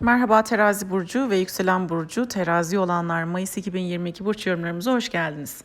Merhaba terazi burcu ve yükselen burcu terazi olanlar Mayıs 2022 burç yorumlarımıza hoş geldiniz.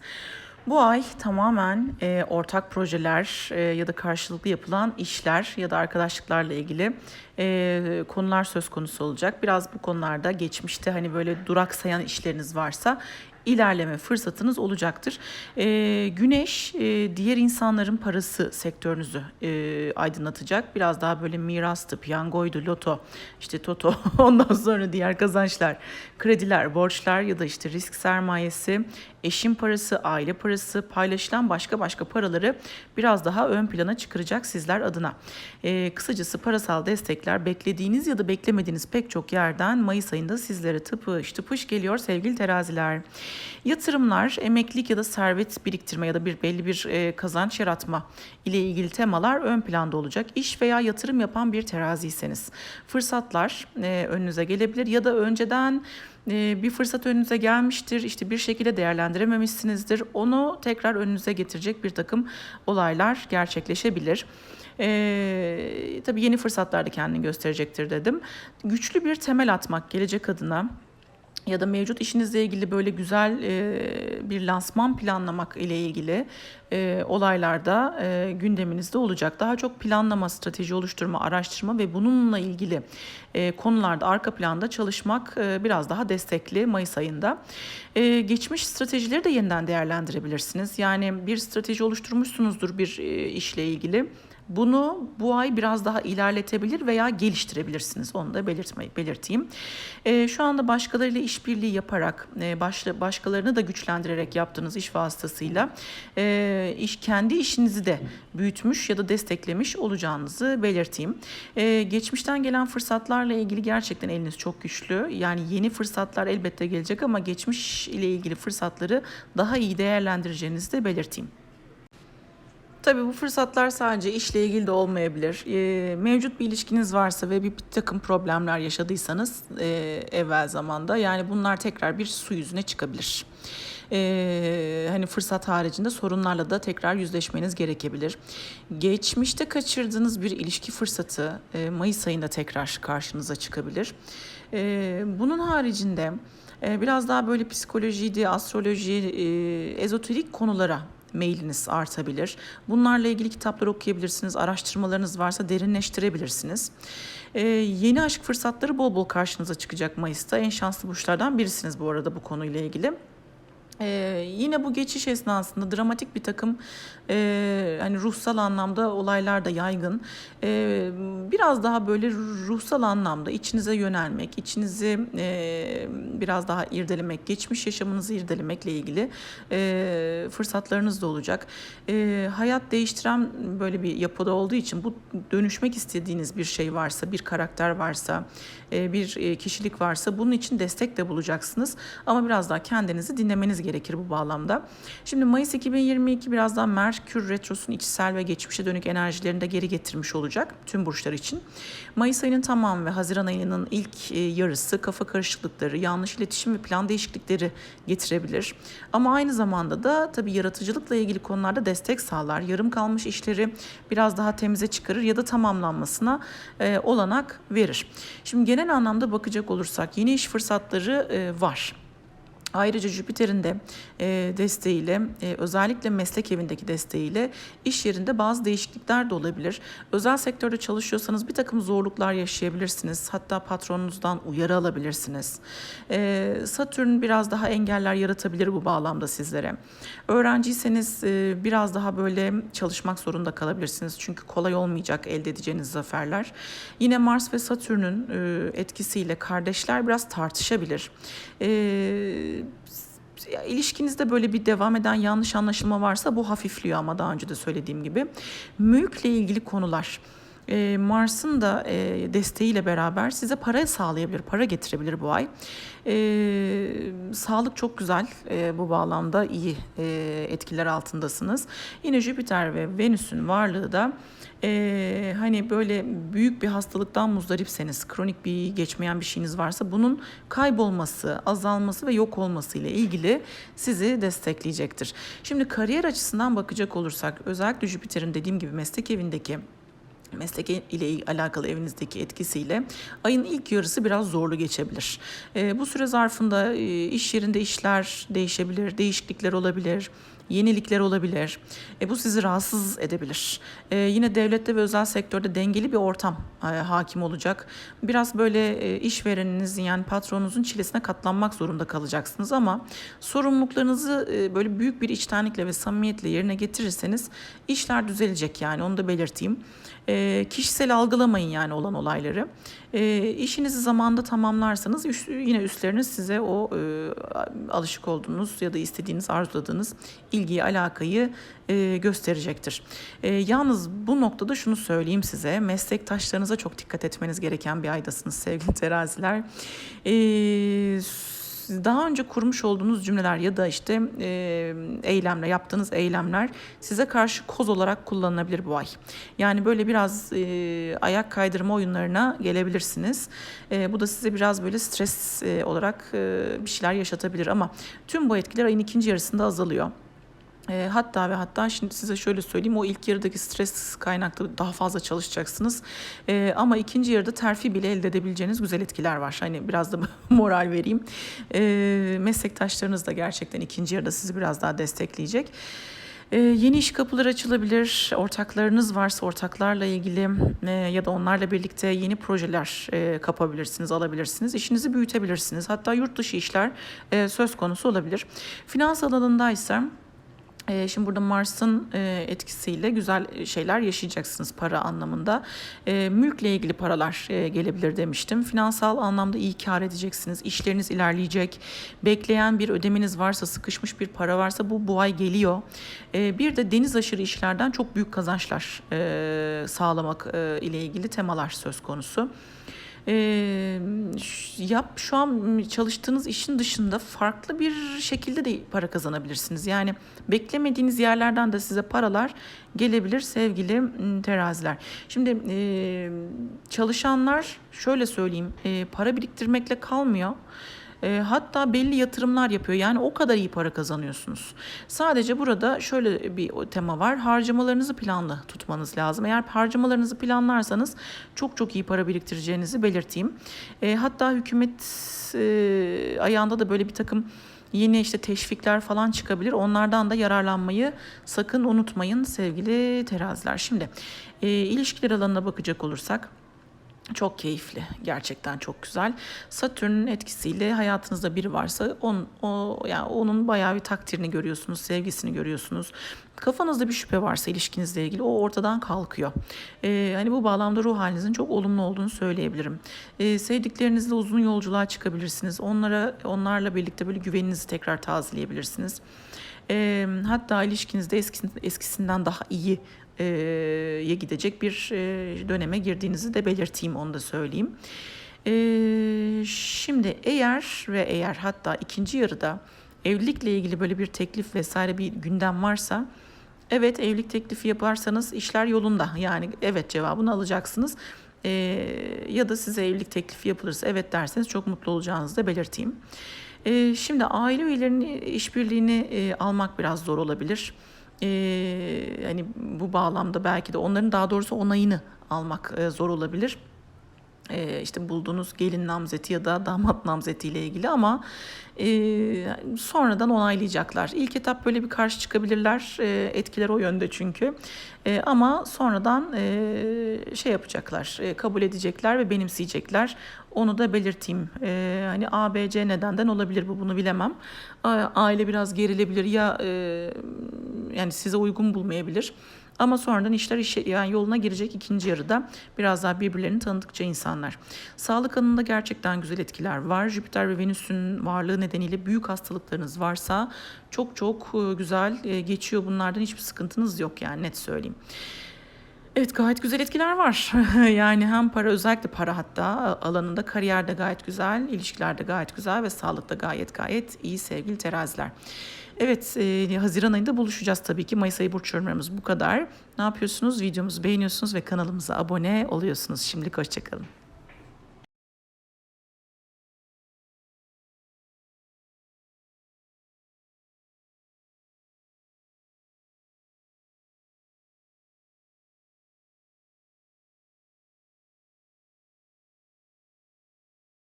Bu ay tamamen e, ortak projeler e, ya da karşılıklı yapılan işler ya da arkadaşlıklarla ilgili e, konular söz konusu olacak. Biraz bu konularda geçmişte hani böyle duraksayan işleriniz varsa ilerleme fırsatınız olacaktır. E, güneş e, diğer insanların parası sektörünüzü e, aydınlatacak. Biraz daha böyle mirastı, piyangoydu, loto, işte toto, ondan sonra diğer kazançlar, krediler, borçlar ya da işte risk sermayesi, eşin parası, aile parası, paylaşılan başka başka paraları biraz daha ön plana çıkaracak sizler adına. E, kısacası parasal destekler beklediğiniz ya da beklemediğiniz pek çok yerden Mayıs ayında sizlere tıpış tıpış geliyor sevgili teraziler. Yatırımlar, emeklilik ya da servet biriktirme ya da bir belli bir e, kazanç yaratma ile ilgili temalar ön planda olacak. İş veya yatırım yapan bir teraziyseniz fırsatlar e, önünüze gelebilir ya da önceden e, bir fırsat önünüze gelmiştir, işte bir şekilde değerlendirememişsinizdir. Onu tekrar önünüze getirecek bir takım olaylar gerçekleşebilir. Ee, tabii yeni fırsatlar da kendini gösterecektir dedim. Güçlü bir temel atmak gelecek adına ya da mevcut işinizle ilgili böyle güzel e, bir lansman planlamak ile ilgili e, olaylarda e, gündeminizde olacak. Daha çok planlama, strateji oluşturma, araştırma ve bununla ilgili e, konularda arka planda çalışmak e, biraz daha destekli Mayıs ayında. E, geçmiş stratejileri de yeniden değerlendirebilirsiniz. Yani bir strateji oluşturmuşsunuzdur bir e, işle ilgili bunu bu ay biraz daha ilerletebilir veya geliştirebilirsiniz. Onu da belirtmeyi belirteyim. E, şu anda başkalarıyla işbirliği yaparak, e, başla, başkalarını da güçlendirerek yaptığınız iş vasıtasıyla e, iş kendi işinizi de büyütmüş ya da desteklemiş olacağınızı belirteyim. E, geçmişten gelen fırsatlarla ilgili gerçekten eliniz çok güçlü. Yani yeni fırsatlar elbette gelecek ama geçmiş ile ilgili fırsatları daha iyi değerlendireceğinizi de belirteyim. Tabii bu fırsatlar sadece işle ilgili de olmayabilir. E, mevcut bir ilişkiniz varsa ve bir, takım problemler yaşadıysanız e, evvel zamanda yani bunlar tekrar bir su yüzüne çıkabilir. Ee, hani fırsat haricinde sorunlarla da tekrar yüzleşmeniz gerekebilir. Geçmişte kaçırdığınız bir ilişki fırsatı e, Mayıs ayında tekrar karşınıza çıkabilir. E, bunun haricinde e, biraz daha böyle psikolojiydi, astroloji, e, ezoterik konulara mailiniz artabilir. Bunlarla ilgili kitaplar okuyabilirsiniz. Araştırmalarınız varsa derinleştirebilirsiniz. Ee, yeni aşk fırsatları bol bol karşınıza çıkacak Mayıs'ta. En şanslı burçlardan birisiniz bu arada bu konuyla ilgili. Ee, yine bu geçiş esnasında dramatik bir takım e, hani ruhsal anlamda olaylar da yaygın. Ee, biraz daha böyle ruhsal anlamda içinize yönelmek, içinizi e, biraz daha irdelemek, geçmiş yaşamınızı irdelemekle ilgili e, fırsatlarınız da olacak. E, hayat değiştiren böyle bir yapıda olduğu için bu dönüşmek istediğiniz bir şey varsa, bir karakter varsa, e, bir e, kişilik varsa bunun için destek de bulacaksınız. Ama biraz daha kendinizi dinlemeniz gerekir bu bağlamda. Şimdi Mayıs 2022 biraz daha Merkür Retrosu'nun içsel ve geçmişe dönük enerjilerini de geri getirmiş olacak tüm burçlar için. Mayıs ayının tamamı ve Haziran ayının ilk e, yarısı kafa karışıklıkları, yanlış iletişim ve plan değişiklikleri getirebilir. Ama aynı zamanda da tabii yaratıcılıkla ilgili konularda destek sağlar. Yarım kalmış işleri biraz daha temize çıkarır ya da tamamlanmasına e, olanak verir. Şimdi genel anlamda bakacak olursak yeni iş fırsatları e, var. Ayrıca Jüpiter'in de e, desteğiyle e, özellikle meslek evindeki desteğiyle iş yerinde bazı değişiklikler de olabilir. Özel sektörde çalışıyorsanız bir takım zorluklar yaşayabilirsiniz. Hatta patronunuzdan uyarı alabilirsiniz. E, Satürn biraz daha engeller yaratabilir bu bağlamda sizlere. Öğrenciyseniz e, biraz daha böyle çalışmak zorunda kalabilirsiniz. Çünkü kolay olmayacak elde edeceğiniz zaferler. Yine Mars ve Satürn'ün e, etkisiyle kardeşler biraz tartışabilir. E, ilişkinizde böyle bir devam eden yanlış anlaşılma varsa bu hafifliyor ama daha önce de söylediğim gibi. Mülkle ilgili konular. E, Mars'ın da e, desteğiyle beraber size para sağlayabilir, para getirebilir bu ay. E, sağlık çok güzel e, bu bağlamda iyi e, etkiler altındasınız. Yine Jüpiter ve Venüs'ün varlığı da e, hani böyle büyük bir hastalıktan muzdaripseniz, kronik bir geçmeyen bir şeyiniz varsa bunun kaybolması, azalması ve yok olması ile ilgili sizi destekleyecektir. Şimdi kariyer açısından bakacak olursak özellikle Jüpiter'in dediğim gibi meslek evindeki meslek ile alakalı evinizdeki etkisiyle ayın ilk yarısı biraz zorlu geçebilir. E, bu süre zarfında e, iş yerinde işler değişebilir, değişiklikler olabilir, yenilikler olabilir. E, bu sizi rahatsız edebilir. E, yine devlette ve özel sektörde dengeli bir ortam e, hakim olacak. Biraz böyle e, işvereninizin yani patronunuzun çilesine katlanmak zorunda kalacaksınız ama sorumluluklarınızı e, böyle büyük bir içtenlikle ve samimiyetle yerine getirirseniz işler düzelecek yani onu da belirteyim. E, kişisel algılamayın yani olan olayları. E, işinizi zamanda tamamlarsanız üst, yine üstleriniz size o e, alışık olduğunuz ya da istediğiniz, arzuladığınız ilgiyi, alakayı e, gösterecektir. E, yalnız bu noktada şunu söyleyeyim size. Meslektaşlarınıza çok dikkat etmeniz gereken bir aydasınız sevgili teraziler. Eee daha önce kurmuş olduğunuz cümleler ya da işte e, eylemler, yaptığınız eylemler size karşı koz olarak kullanılabilir bu ay. Yani böyle biraz e, ayak kaydırma oyunlarına gelebilirsiniz. E, bu da size biraz böyle stres e, olarak e, bir şeyler yaşatabilir ama tüm bu etkiler ayın ikinci yarısında azalıyor. E, hatta ve hatta şimdi size şöyle söyleyeyim o ilk yarıdaki stres kaynaklı daha fazla çalışacaksınız. E, ama ikinci yarıda terfi bile elde edebileceğiniz güzel etkiler var. Hani biraz da moral vereyim. E, meslektaşlarınız da gerçekten ikinci yarıda sizi biraz daha destekleyecek. Ee, yeni iş kapıları açılabilir. Ortaklarınız varsa ortaklarla ilgili e, ya da onlarla birlikte yeni projeler e, kapabilirsiniz, alabilirsiniz. İşinizi büyütebilirsiniz. Hatta yurt dışı işler e, söz konusu olabilir. Finans alanındaysa şimdi burada Mars'ın e, etkisiyle güzel şeyler yaşayacaksınız para anlamında. E, mülkle ilgili paralar e, gelebilir demiştim. Finansal anlamda iyi kar edeceksiniz. İşleriniz ilerleyecek. Bekleyen bir ödemeniz varsa, sıkışmış bir para varsa bu bu ay geliyor. E, bir de deniz aşırı işlerden çok büyük kazançlar e, sağlamak e, ile ilgili temalar söz konusu e, yap şu an çalıştığınız işin dışında farklı bir şekilde de para kazanabilirsiniz. Yani beklemediğiniz yerlerden de size paralar gelebilir sevgili teraziler. Şimdi e, çalışanlar şöyle söyleyeyim e, para biriktirmekle kalmıyor. E, hatta belli yatırımlar yapıyor. Yani o kadar iyi para kazanıyorsunuz. Sadece burada şöyle bir tema var. Harcamalarınızı planlı tutmanız lazım. Eğer harcamalarınızı planlarsanız çok çok iyi para biriktireceğinizi belirteyim. E, hatta hükümet e, ayağında da böyle bir takım yeni işte teşvikler falan çıkabilir. Onlardan da yararlanmayı sakın unutmayın sevgili teraziler. Şimdi e, ilişkiler alanına bakacak olursak çok keyifli. Gerçekten çok güzel. Satürn'ün etkisiyle hayatınızda biri varsa on, o yani onun bayağı bir takdirini görüyorsunuz, sevgisini görüyorsunuz. Kafanızda bir şüphe varsa ilişkinizle ilgili o ortadan kalkıyor. Ee, hani bu bağlamda ruh halinizin çok olumlu olduğunu söyleyebilirim. Ee, sevdiklerinizle uzun yolculuğa çıkabilirsiniz. Onlara onlarla birlikte böyle güveninizi tekrar tazeleyebilirsiniz. Ee, hatta ilişkinizde eskisinden daha iyi ye gidecek bir döneme girdiğinizi de belirteyim onu da söyleyeyim. Şimdi eğer ve eğer hatta ikinci yarıda evlilikle ilgili böyle bir teklif vesaire bir gündem varsa evet evlilik teklifi yaparsanız işler yolunda yani evet cevabını alacaksınız. Ya da size evlilik teklifi yapılırsa evet derseniz çok mutlu olacağınızı da belirteyim. Ee, şimdi aile üyelerinin işbirliğini e, almak biraz zor olabilir e, hani bu bağlamda belki de onların daha doğrusu onayını almak e, zor olabilir. E, işte bulduğunuz gelin namzeti ya da damat namzeti ile ilgili ama e, sonradan onaylayacaklar. İlk etap böyle bir karşı çıkabilirler. E, etkiler o yönde çünkü. E, ama sonradan şey yapacaklar, kabul edecekler ve benimseyecekler. Onu da belirteyim. Hani A, B, C nedenden olabilir bu bunu bilemem. Aile biraz gerilebilir ya yani size uygun bulmayabilir. Ama sonradan işler işe, yani yoluna girecek ikinci yarıda biraz daha birbirlerini tanıdıkça insanlar. Sağlık alanında gerçekten güzel etkiler var. Jüpiter ve Venüs'ün varlığı nedeniyle büyük hastalıklarınız varsa çok çok e, güzel e, geçiyor. Bunlardan hiçbir sıkıntınız yok yani net söyleyeyim. Evet gayet güzel etkiler var. yani hem para özellikle para hatta alanında kariyerde gayet güzel, ilişkilerde gayet güzel ve sağlıkta gayet gayet iyi sevgili teraziler. Evet e, Haziran ayında buluşacağız tabii ki. Mayıs ayı burç yorumlarımız bu kadar. Ne yapıyorsunuz? Videomuzu beğeniyorsunuz ve kanalımıza abone oluyorsunuz. Şimdilik hoşçakalın.